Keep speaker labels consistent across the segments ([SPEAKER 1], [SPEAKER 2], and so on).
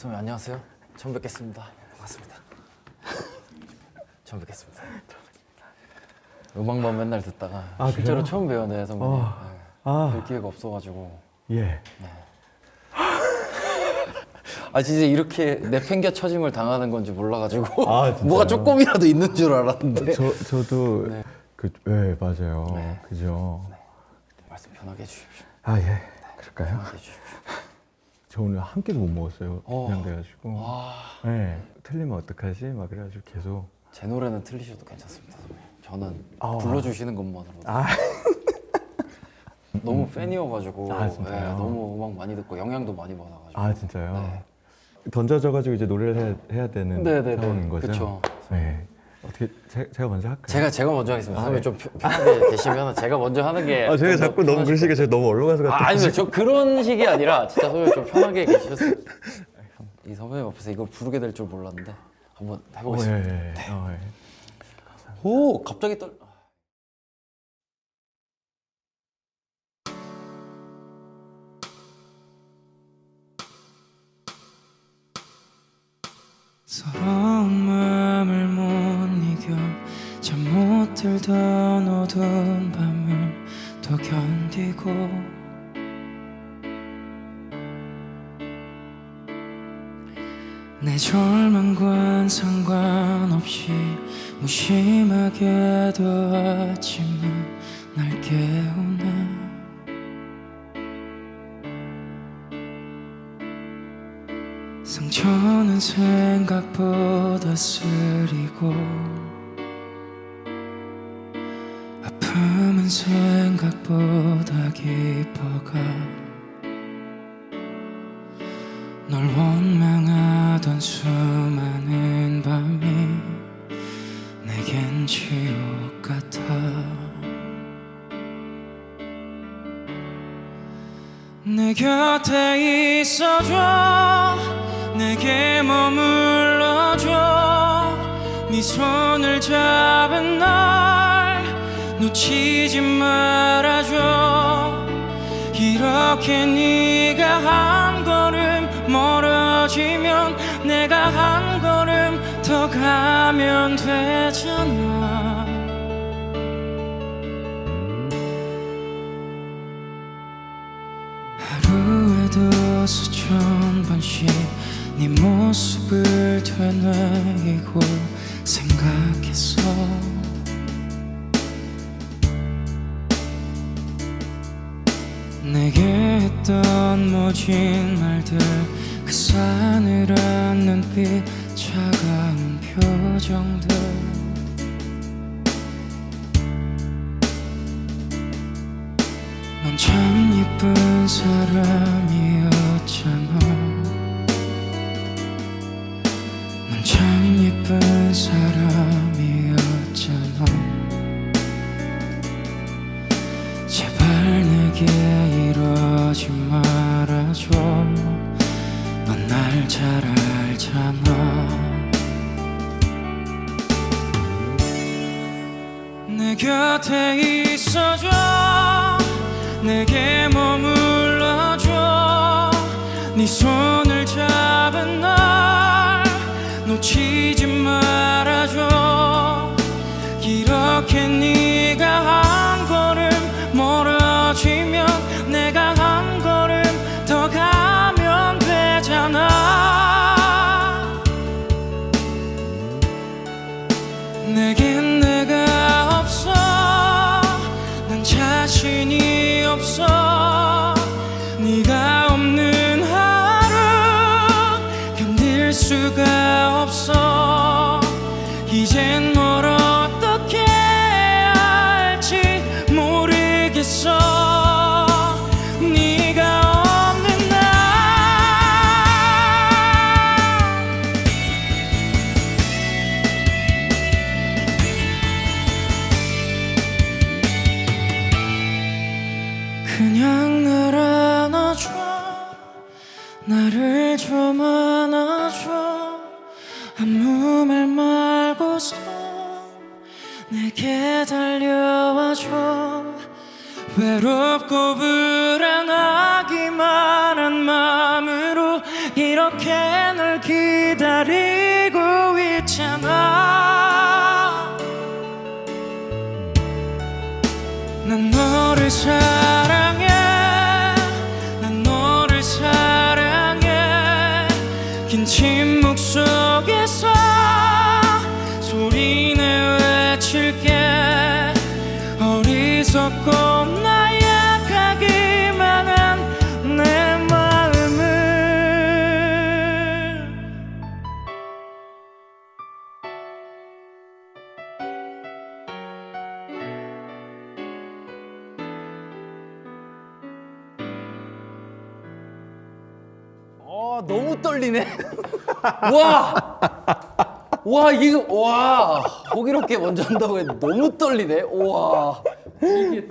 [SPEAKER 1] 선배 안녕하세요. 처음 뵙겠습니다. 반갑습니다. 처음 뵙겠습니다. 음악만 맨날 듣다가
[SPEAKER 2] 아,
[SPEAKER 1] 실제로
[SPEAKER 2] 그래요?
[SPEAKER 1] 처음 뵈었네요 선배님.
[SPEAKER 2] 어.
[SPEAKER 1] 네.
[SPEAKER 2] 아,
[SPEAKER 1] 뵐 기회가 없어가지고.
[SPEAKER 2] 예.
[SPEAKER 1] 아 진짜 이렇게 내팽겨 쳐짐을 당하는 건지 몰라가지고
[SPEAKER 2] 아, 진짜요?
[SPEAKER 1] 뭐가 조금이라도 있는 줄 알았는데.
[SPEAKER 2] 저 저도
[SPEAKER 1] 네.
[SPEAKER 2] 그, 네, 맞아요.
[SPEAKER 1] 네.
[SPEAKER 2] 그죠.
[SPEAKER 1] 말씀 편하게 해주십시오.
[SPEAKER 2] 아, 예. 그럴까요?
[SPEAKER 1] 편하게 해주십시오.
[SPEAKER 2] 저 오늘 한 끼도 못 먹었어요.
[SPEAKER 1] 어.
[SPEAKER 2] 그냥 돼가지고.
[SPEAKER 1] 와,
[SPEAKER 2] 네. 틀리면 어떡하지? 막 그래가지고 계속.
[SPEAKER 1] 제 노래는 틀리셔도 괜찮습니다 선배님. 저는
[SPEAKER 2] 아.
[SPEAKER 1] 불러주시는 것만으로도
[SPEAKER 2] 아,
[SPEAKER 1] 너무 팬이어가지고
[SPEAKER 2] 아, 진짜요?
[SPEAKER 1] 네, 너무 음악 많이 듣고 영향도 많이 받아가지고.
[SPEAKER 2] 아 진짜요?
[SPEAKER 1] 네.
[SPEAKER 2] 던져져가지고 이제 노래를 해야, 해야 되는
[SPEAKER 1] 네네네.
[SPEAKER 2] 상황인 거죠?
[SPEAKER 1] 그쵸.
[SPEAKER 2] 네. 어떻게 제, 제가 먼저 할까요?
[SPEAKER 1] 제가 제가 먼저 하겠습니다.
[SPEAKER 2] 아,
[SPEAKER 1] 선배
[SPEAKER 2] 네.
[SPEAKER 1] 좀 편- 편하게 계시면 제가 먼저 하는 게.
[SPEAKER 2] 아 제가 자꾸 너무
[SPEAKER 1] 편하실
[SPEAKER 2] 그러시게 제가 너무 얼렁가서
[SPEAKER 1] 것
[SPEAKER 2] 같아.
[SPEAKER 1] 아, 아니면 저 그런 식이 아니라 진짜 선배 좀 편하게 계셨어요. 이 선배님 앞에서 이걸 부르게 될 줄 몰랐는데 한번
[SPEAKER 2] 어,
[SPEAKER 1] 해보겠습니다.
[SPEAKER 2] 예, 예. 어, 예.
[SPEAKER 1] 오 갑자기 떨.
[SPEAKER 3] 서러운 마음을 어두운 밤을 더 견디고 내 절망과는 상관없이 무심하게도 아침은 날 깨우네 상처는 생각보다 쓰리고 생각보다 깊어가 널 원망하던 수많은 밤이 내겐 지옥 같아. 내 곁에 있어줘. 내게 머물러줘. 네 손을 잡은 날 놓치지 말아줘. 이렇게 네가 한 걸음 멀어지면 내가 한 걸음 더 가면 되잖아. 하루에도 수천 번씩 네 모습을 되뇌이고 생각했어 내게 했던 모진 말들 그 싸늘한 눈빛 차가운 표정들. 넌 참 예쁜 사람이었 날 잘 알잖아. 내 곁에 있어줘. 내게 머물러줘. 네손 좀 안아줘. 아무 말 말고서 내게 달려와줘. 외롭고 불안하기만 한 마음으로 이렇게
[SPEAKER 4] 널 기다리고 있잖아. 난 너를 사랑 마음을
[SPEAKER 1] 아 너무 떨리네. 와, 와 이게 와 호기롭게 먼저 한다고 했는데 너무 떨리네. 와 이게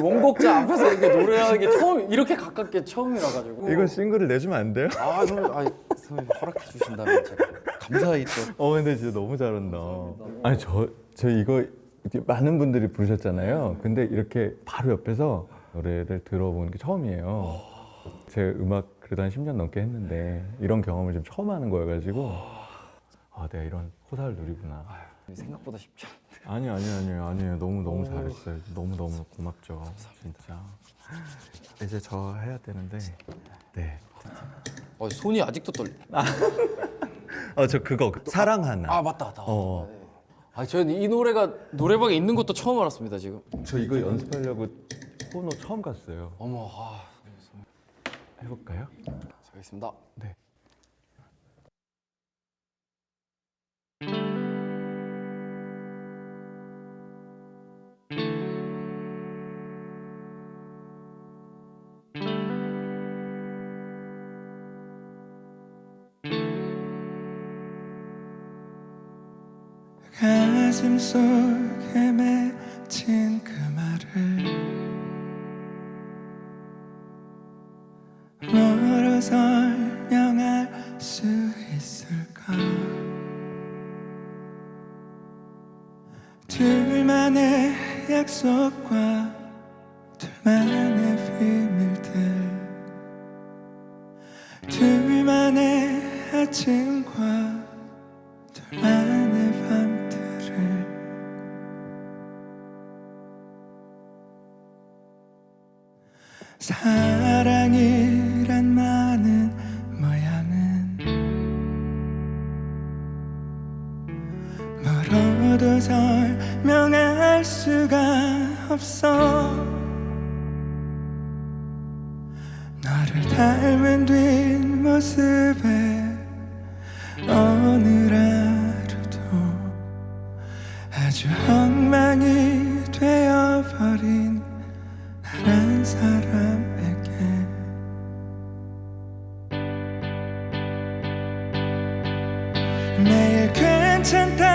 [SPEAKER 1] 원곡자 앞에서 이게 노래하는 게 처음 이렇게 가깝게 처음이라 가지고.
[SPEAKER 2] 이거 싱글을 내주면 안 돼요?
[SPEAKER 1] 아 선배님, 아 선배님 허락해 주신다면 제가 감사히 또.
[SPEAKER 2] 어 근데 진짜 너무 잘한다. 아니 저 저 이거 이렇게 많은 분들이 부르셨잖아요. 근데 이렇게 바로 옆에서 노래를 들어보는 게 처음이에요. 제 음악 그래도 한 10년 넘게 했는데 이런 경험을 좀 처음 하는 거여가지고 아 내가 이런 호사를 누리구나.
[SPEAKER 1] 생각보다 쉽지 않.
[SPEAKER 2] 아니 아니 아니 아니에요. 너무 너무 잘했어요. 너무 너무 고맙죠. 진짜. 이제 저 해야 되는데. 네.
[SPEAKER 1] 어, 손이 아직도 떨리.
[SPEAKER 2] 어저 그거 사랑 하나.
[SPEAKER 1] 아 맞다 맞다.
[SPEAKER 2] 어.
[SPEAKER 1] 네. 아 저는 이 노래가 노래방에 있는 것도 처음 알았습니다 지금.
[SPEAKER 2] 저 이거 연습하려고 코너 처음 갔어요.
[SPEAKER 1] 어머 아
[SPEAKER 2] 해볼까요?
[SPEAKER 1] 잘겠습니다.
[SPEAKER 2] 네.
[SPEAKER 4] 가슴 속에 맺힌 그 말을 뭐로 설명할 수 있을까? 둘만의 약속과 둘만의 비밀들 둘만의 아침과 설명할 수가 없어. 너를 닮은 뒷모습에 오늘 하루도 아주 엉망이 되어버린 나란 사람에게. 매일 괜찮다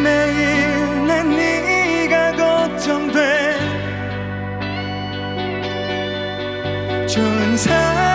[SPEAKER 4] 여전히 매일 난 네가 걱정돼 좋은 사랑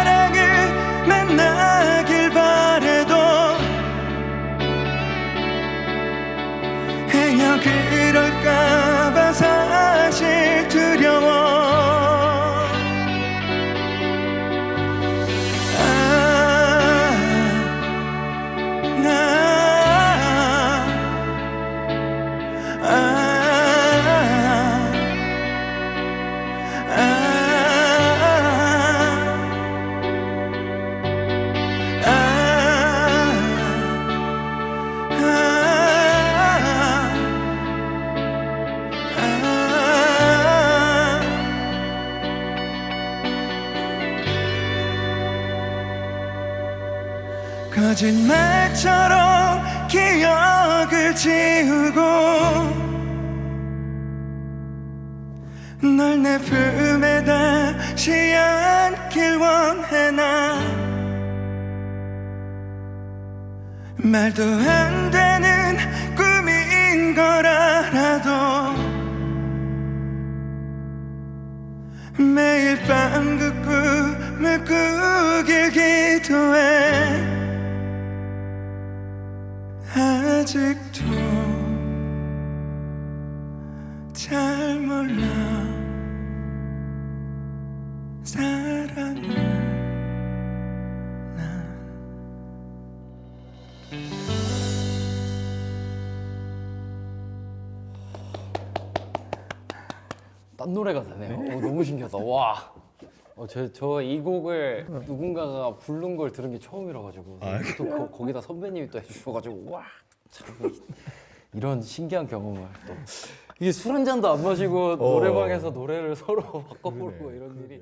[SPEAKER 4] 거짓말처럼 기억을 지우고 널 내 품에 다시 안길 원해 나. 말도 안 되는 꿈인 걸 알아도 매일 밤 그 꿈을 꾸길 기도해 아직도 잘 몰라 사랑을
[SPEAKER 1] 딴 노래가 되네요. 오, 너무 신기하다. 와. 어, 저이 곡을 누군가가 부른 걸 들은 게 처음이라 가지고 또 거, 거기다 선배님이 또 해주셔 가지고 와. 참 이- 이런 신기한 경험을 또 이게 술 한 잔도 안 마시고 노래방에서 노래를 서로 바꿔 부르고 이런 일이